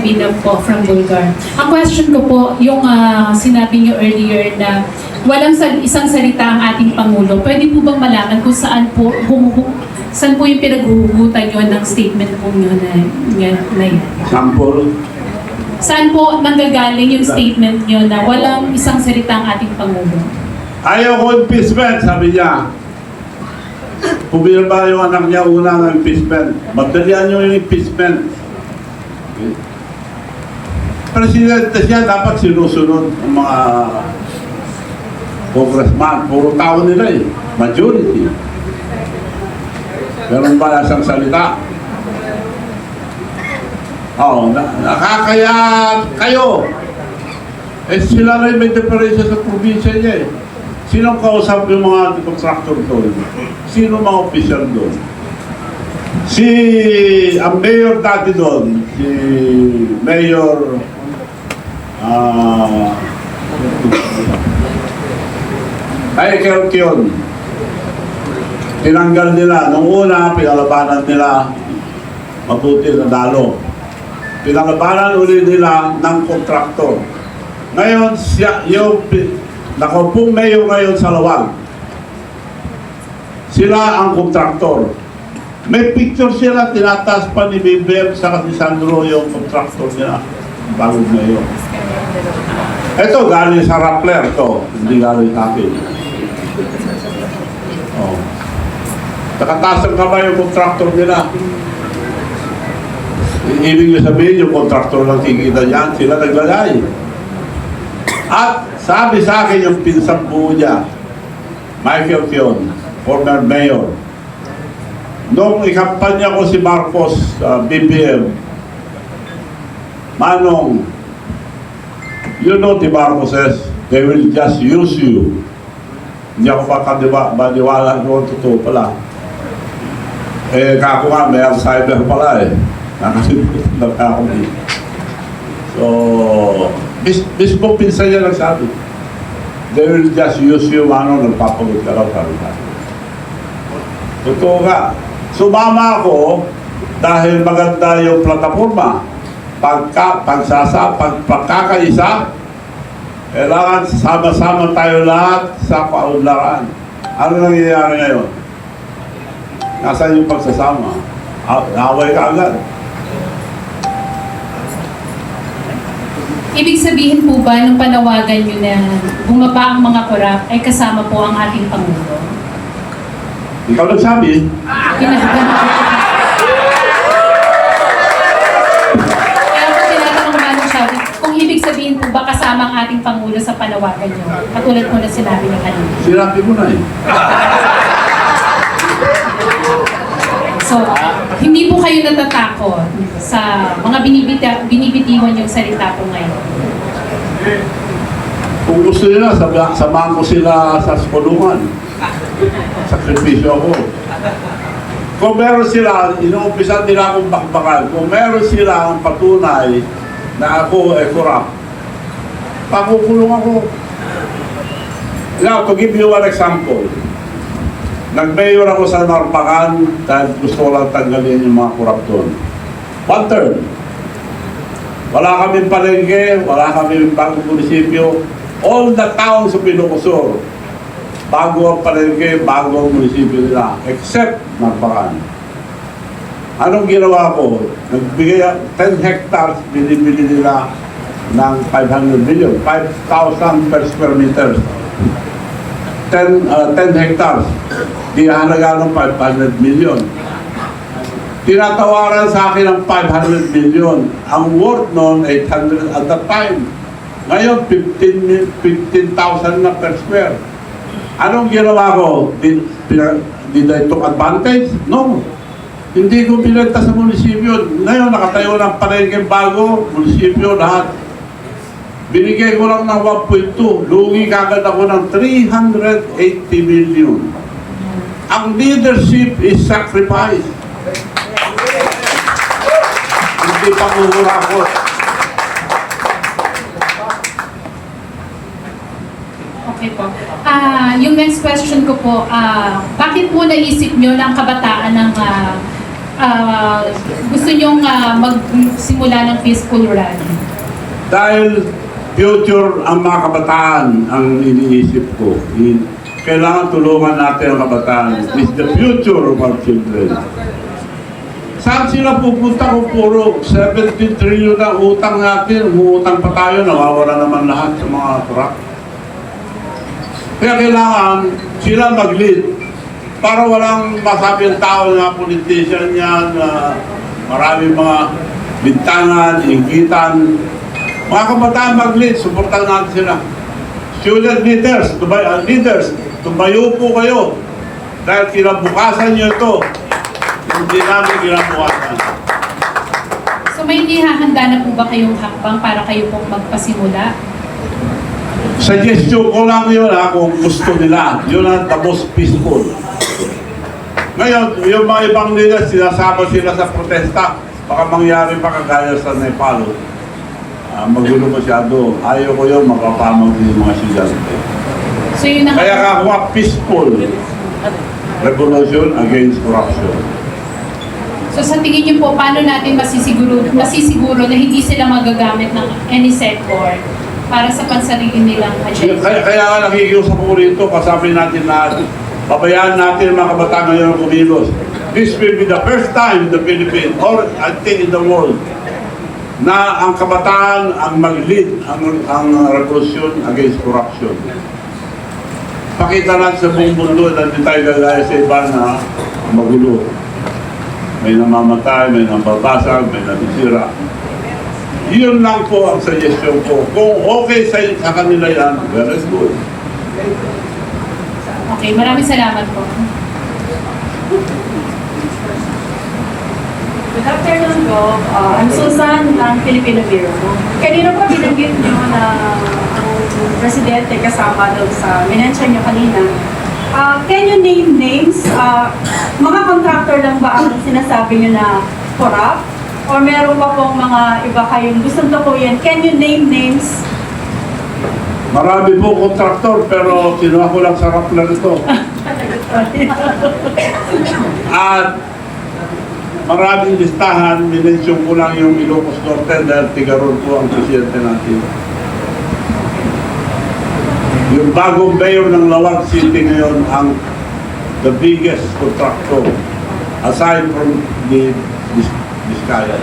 Nabila po from Bulgar. Ang question ko po, yung ah, sinabi niyo earlier na walang sal- isang salita ang ating Pangulo. Pwede po bang malaman kung saan po humuhu saan po yung pinaghuhugutan niyo ng statement po niyo na, na, na yan? Sample. Saan po nanggagaling yung statement niyo na walang isang salita ang ating Pangulo? Ayaw ko impeachment, sabi niya. Pumirma yung anak niya una ng impeachment. Magdalian niyo yung impeachment. Presidente siya, dapat sinusunod ang mga congressman. Puro tao nila eh. Majority. Ganun ba isang salita? Oo, na, nakakaya kayo. Eh sila rin may diferensya sa probinsya niya eh. Sino kausap yung mga contractor doon? Sino mga official doon? Si, ang mayor dati doon, si Mayor, ah, ay, Kerkion. Tinanggal nila. Nung una, pinalabanan nila, mabuti na dalo. Pinalabanan uli nila ng kontraktor. Ngayon, siya, yung nakaupong mayor ngayon sa Lawag. Sila ang kontraktor. May picture sila, tinataas pa ni BBM sa si Sandro yung kontraktor nila. Bagong mayor. Ito, galing sa Rappler to. Hindi galing sa akin. Oh. Nakataas ang kamay yung kontraktor nila. Ibig sabihin, yung kontraktor lang kikita yan, sila naglalay. At sabi sa akin yung pinsang buo niya, Michael Kion, former mayor. Nung ikampanya ko si Marcos sa BBM, Manong, you know the Marcoses, they will just use you. Hindi ako makadiwa, maniwala noon, totoo pala. Eh, kako nga, may Alzheimer pala eh. Nakasimulan lang ako eh. So, mis mismo pinsan niya nagsabi, they will just use you, ano, nagpapagod ka lang, sabi. Totoo nga. Sumama ako dahil maganda yung plataforma. Pagka, pagsasa, pag, pagkakaisa, kailangan sama-sama tayo lahat sa kaunlaran. Ano nangyayari ngayon? Nasaan yung pagsasama? A- Naway ka agad. Ibig sabihin po ba nung panawagan niyo na bumaba ang mga korap ay kasama po ang ating Pangulo? Ikaw nagsabi, Pinag- kasama ang ating Pangulo sa panawagan niyo? Katulad po na sinabi niyo kanina. sinabi mo na eh. So, hindi po kayo natatakot sa mga binibita, binibitiwan yung salita po ngayon. Kung gusto nila, sab- samahan ko sila sa kulungan. Sakripisyo ako. Kung meron sila, inuumpisan nila akong bakbakan. Kung meron sila ang patunay na ako ay corrupt, pakukulong ako. Now, to give you one example, nag-mayor ako sa Narpacan dahil gusto ko lang tanggalin yung mga corrupt doon. One term. Wala kaming palengke, wala kaming bagong munisipyo. All the towns of Ilocosur, bago ang palengke, bago ang munisipyo nila, except Narpacan. Anong ginawa ko? Nagbigay ako- 10 hectares, binibili nila ng 500 million, 5,000 per square meter. 10, uh, 10 hectares, di halaga ng 500 million. Tinatawaran sa akin ng 500 million. Ang worth noon, 800 at that time. Ngayon, 15 mil- 15,000 na per square. Anong ginawa ko? Did, did I took advantage? No. Hindi ko pinenta sa munisipyo. Ngayon, nakatayo ng palengke bago, munisipyo, lahat. Binigay ko lang ng 1.2. Lugi kagad ako ng 380 million. Ang leadership is sacrifice. Hindi panguhurakot. Okay po. Ah, yung next question ko po, ah, bakit po naisip nyo ng kabataan ng ah, ah, gusto nyong ah, magsimula ng peaceful rally? Dahil future ang mga kabataan ang iniisip ko. Kailangan tulungan natin ang kabataan. It's the future of our children. Saan sila pupunta kung puro 17 trillion na utang natin? Uutang pa tayo, nawawala naman lahat sa mga truck. Kaya kailangan sila mag-lead para walang masabi ang tao na politician yan, na maraming mga bintangan, inggitan. Mga kabataan mag-lead, supportan natin sila. Student leaders, tumay, uh, leaders, tumayo po kayo. Dahil kinabukasan nyo ito. Hindi namin kinabukasan. So may ihahanda na po ba kayong hakbang para kayo pong magpasimula? Suggestion ko lang yun ha, kung gusto nila. Yun ang the most peaceful. Ngayon, yung mga ibang leaders, sinasama sila sa protesta. Baka mangyari pa kagaya sa Nepal. Ah, magulo masyado. Ayaw ko yun, makapamag din yung mga estudyante. So yun ang... Kaya ka ako peaceful revolution against corruption. So sa tingin niyo po, paano natin masisiguro, masisiguro na hindi sila magagamit ng any sector para sa pansarili nilang agenda? Kaya, kaya nga nakikiusap ko rito, kasabi natin na pabayaan natin mga kabataan ngayon kumilos. This will be the first time in the Philippines, or I think in the world, na ang kabataan ang mag-lead ang, ang revolution against corruption. Pakita natin sa buong mundo na hindi tayo gagaya sa iba na magulo. May namamatay, may nambabasag, may natisira. Yun lang po ang suggestion ko. Kung okay sa, sa kanila yan, very good. Okay, maraming salamat po. Good afternoon, Gov. Uh, I'm Susan ng Filipino Bureau. Kanina po binanggit nyo na ang presidente kasama daw sa minensyon nyo kanina. Uh, can you name names? Uh, mga contractor lang ba ang sinasabi nyo na corrupt? Or meron pa pong mga iba kayong gustong tukuyin? Can you name names? Marami po kontraktor pero kinuha ko lang sa Rappler ito. At maraming listahan, minensyon ko lang yung Ilocos Norte dahil tigaron po ang presidente natin. Yung bagong mayor ng Lawag City ngayon ang the biggest contractor aside from the Vizcaya.